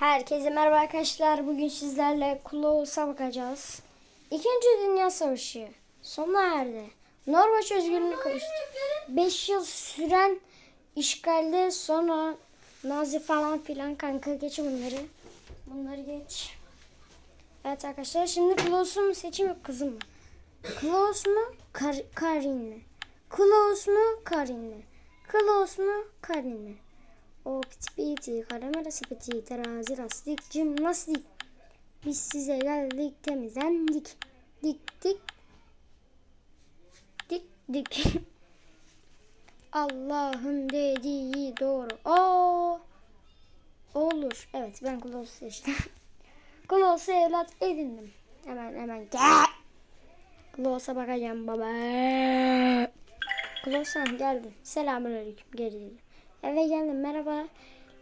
Herkese merhaba arkadaşlar. Bugün sizlerle Kulos'a bakacağız. İkinci Dünya Savaşı sona erdi. Norveç özgürlüğüne kavuştu. 5 yıl süren işgalde sonra Nazi falan filan kanka geç bunları. Bunları geç. Evet arkadaşlar şimdi Kulos'u mu seçeyim yok kızım mı? Klaus mu? Kar Karin mi? Klaus mu? Karin mi? Klaus mu? Karin mi? O piti piti, karamela sepeti, terazi, lastik, jimnastik. Biz size geldik temizlendik. Dik dik. Dik dik. Allah'ın dediği doğru. O olur. Evet ben Klaus'u seçtim. Klaus'u evlat edindim. Hemen hemen gel. Klaus'a bakacağım baba. Klaus'a geldin. Selamünaleyküm. Geri dedim. Eve geldim. Merhaba.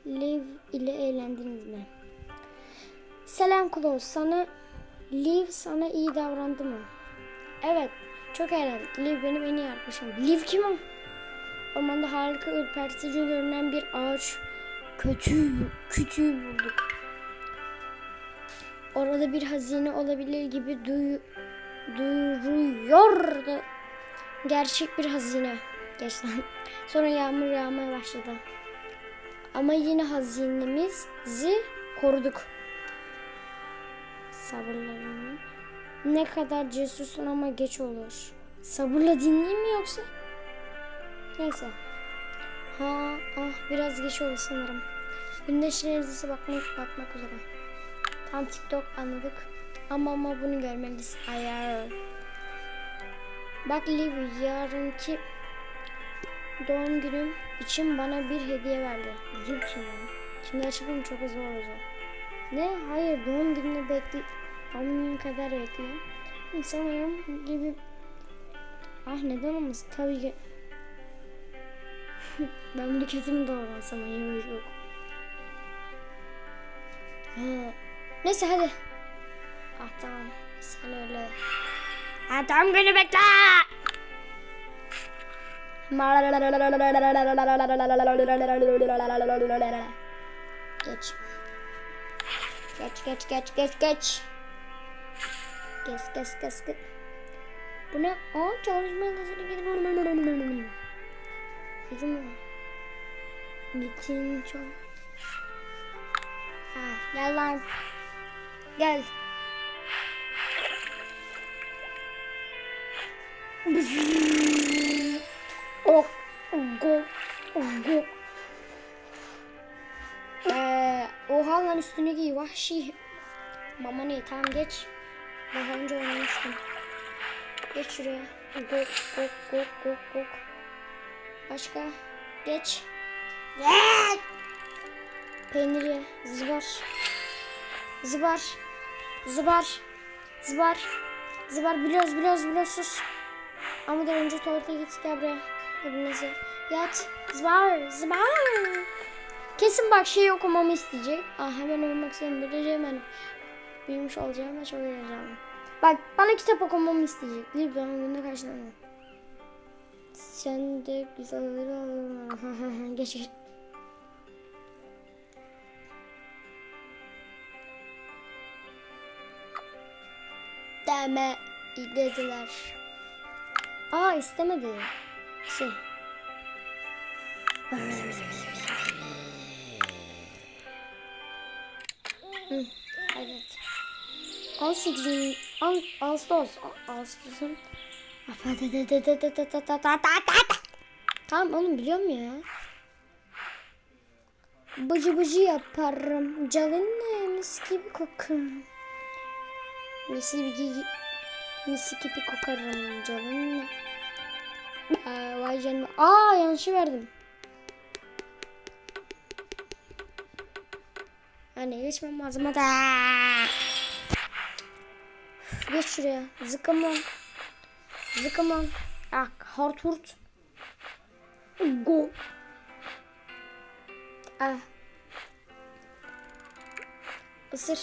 Liv ile eğlendiniz mi? Selam Klaus. Sana Liv sana iyi davrandı mı? Evet. Çok eğlendik. Liv benim en iyi arkadaşım. Liv kim o? Ormanda harika ürpertici görünen bir ağaç kötü kütüğü bulduk. Orada bir hazine olabilir gibi duy, duyuruyordu. Gerçek bir hazine. Gerçekten. Sonra yağmur yağmaya başladı. Ama yine hazinemizi koruduk. Sabırla dinleyin. Ne kadar cesursun ama geç olur. Sabırla dinleyeyim mi yoksa? Neyse. Ha, ah biraz geç oldu sanırım. Güneşin erzisi bakmak, bakmak üzere. Tam TikTok anladık. Ama ama bunu görmelisin. Ayar. Bak Liv yarınki doğum günüm için bana bir hediye verdi. Kim ya? Şimdi açıklayayım çok zor olacak. Ne? Hayır doğum gününü bekle. Doğum günü kadar bekle. Sanırım gibi. Ah neden olmasın? Tabii ki. ben kötü mü davransam acaba yok. Ha. Neyse hadi. Ah tamam. Sen öyle. Ha doğum günü bekle. Geç. Geç geç geç geç geç. Geç geç geç geç. Bu ne? Aa çalışma odasına gidin. Mi? Gittin çok. Ha, gel lan. Gel. Oh, go, go. Ee, oha lan üstüne giy vahşi. Mama ne tamam geç. Daha önce oynamıştım. Geç şuraya. Go, go, go, go, go. Başka. Geç. Geç. Peyniri. Zıbar. Zıbar. Zıbar. Zıbar. Zıbar biliyoruz biliyoruz biliyoruz sus. Ama da önce tuvalete git gel buraya. Hepinize. Yat. Zıbar. Zıbar. Kesin bak şey okumamı isteyecek. Ah hemen uyumak istiyorum. Bileceğim ben. Büyümüş olacağım ve çok heyecanlıyım. Bak bana kitap okumamı isteyecek. Lütfen günde tane? Sen de güzel olur. geç geç. Deme dediler. Aa istemedi. Şey. Hı, evet. 18. An, Ağustos. Ağustos'un. Tamam oğlum biliyorum ya. Bıcı bıcı yaparım. Canınla mis gibi kokarım. Mis gibi, mis gibi kokarım canınla. Aa, vay canına. Aa yanlışı verdim. Hani geçmem lazım hadi. Geç şuraya. Zıkkımon. Zıkkımon. Ah harturt. Go. Ah. Isır.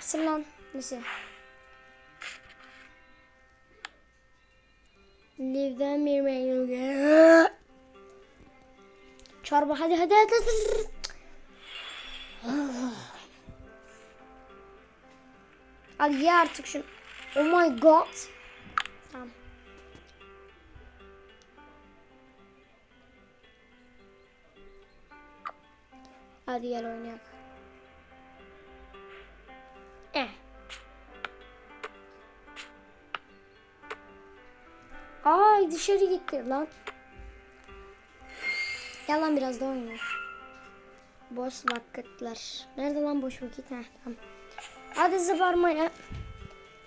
Isır lan. Neyse. Liv'den bir mail geliyor. Çorba hadi hadi hadi. hadi. Abi ye artık şunu. Oh my god. Tamam. Hadi gel oynayalım. Dışarı gitti lan. Gel lan biraz da oyna. Boş vakitler. Nerede lan boş vakit? Heh, tamam. Hadi zıbarmaya.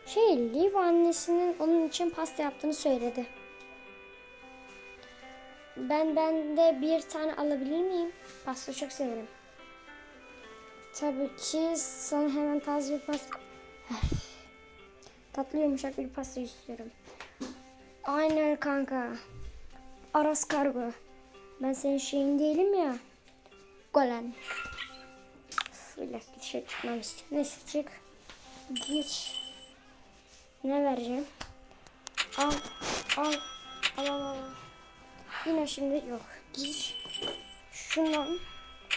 Şey, Liv annesinin onun için pasta yaptığını söyledi. Ben ben de bir tane alabilir miyim? Pasta çok severim. Tabii ki sana hemen taze bir pasta. Tatlı yumuşak bir pasta istiyorum. Aynen kanka. Aras kargo. Ben senin şeyin değilim ya. Golen. Öyle bir şey çıkmamış. Neyse çık. Geç. Ne vereceğim? Al. Al. Al al al. Yine şimdi yok. Gir. Şundan.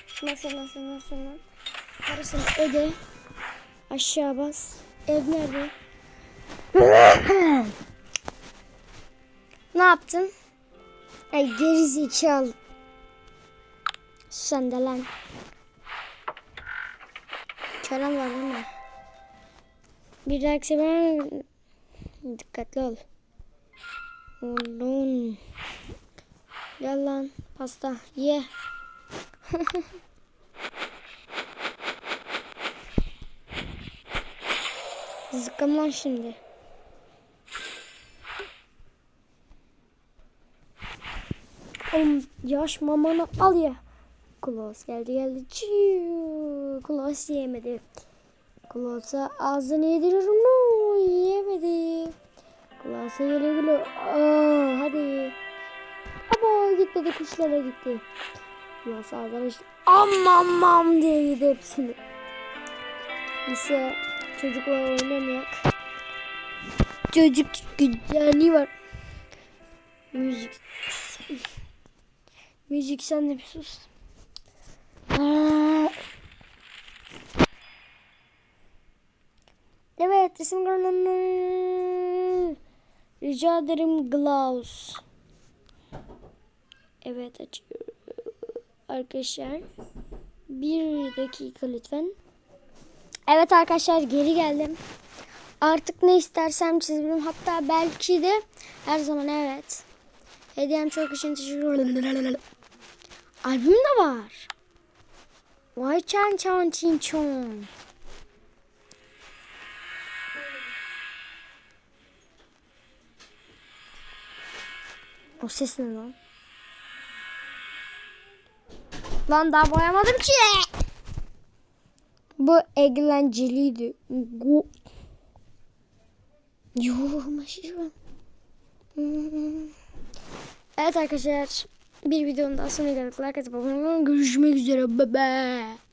Şundan şundan şundan şundan. Parasını öde. Aşağı bas. Ev nerede? ne yaptın? Ay geri zekalı. Sen de lan. Kerem var mi? Bir dahaki sefer dikkatli ol. Oğlum. Gel lan pasta ye. Zıkkım lan şimdi. Oğlum yaş mamanı al ya. Klaus geldi geldi. Çiu. Klaus yemedi. Klaus'a ağzını yediriyorum. No, yemedi. Klaus'a güle güle. Aa, hadi. Ama gitmedi kuşlara gitti. Klaus ağzını işte. Aman mam diye yedi hepsini. Neyse çocuklar oynamayak. Çocuk güzelliği var. Müzik. Müzik sen de bir sus. Evet resim görünümü. Rica ederim Glaus. Evet açıyorum. Arkadaşlar. Bir dakika lütfen. Evet arkadaşlar geri geldim. Artık ne istersem çizebilirim. Hatta belki de her zaman evet. Hediyem çok için teşekkür ederim. Albüm de var. Vay çan çan çin çon. O ses ne lan? Lan daha boyamadım ki. Bu eğlenceliydi. Go. Yo, maşallah. Hmm. Evet arkadaşlar bir videonun daha sonuna. Like atıp abone olun. Görüşmek üzere. Bye bye.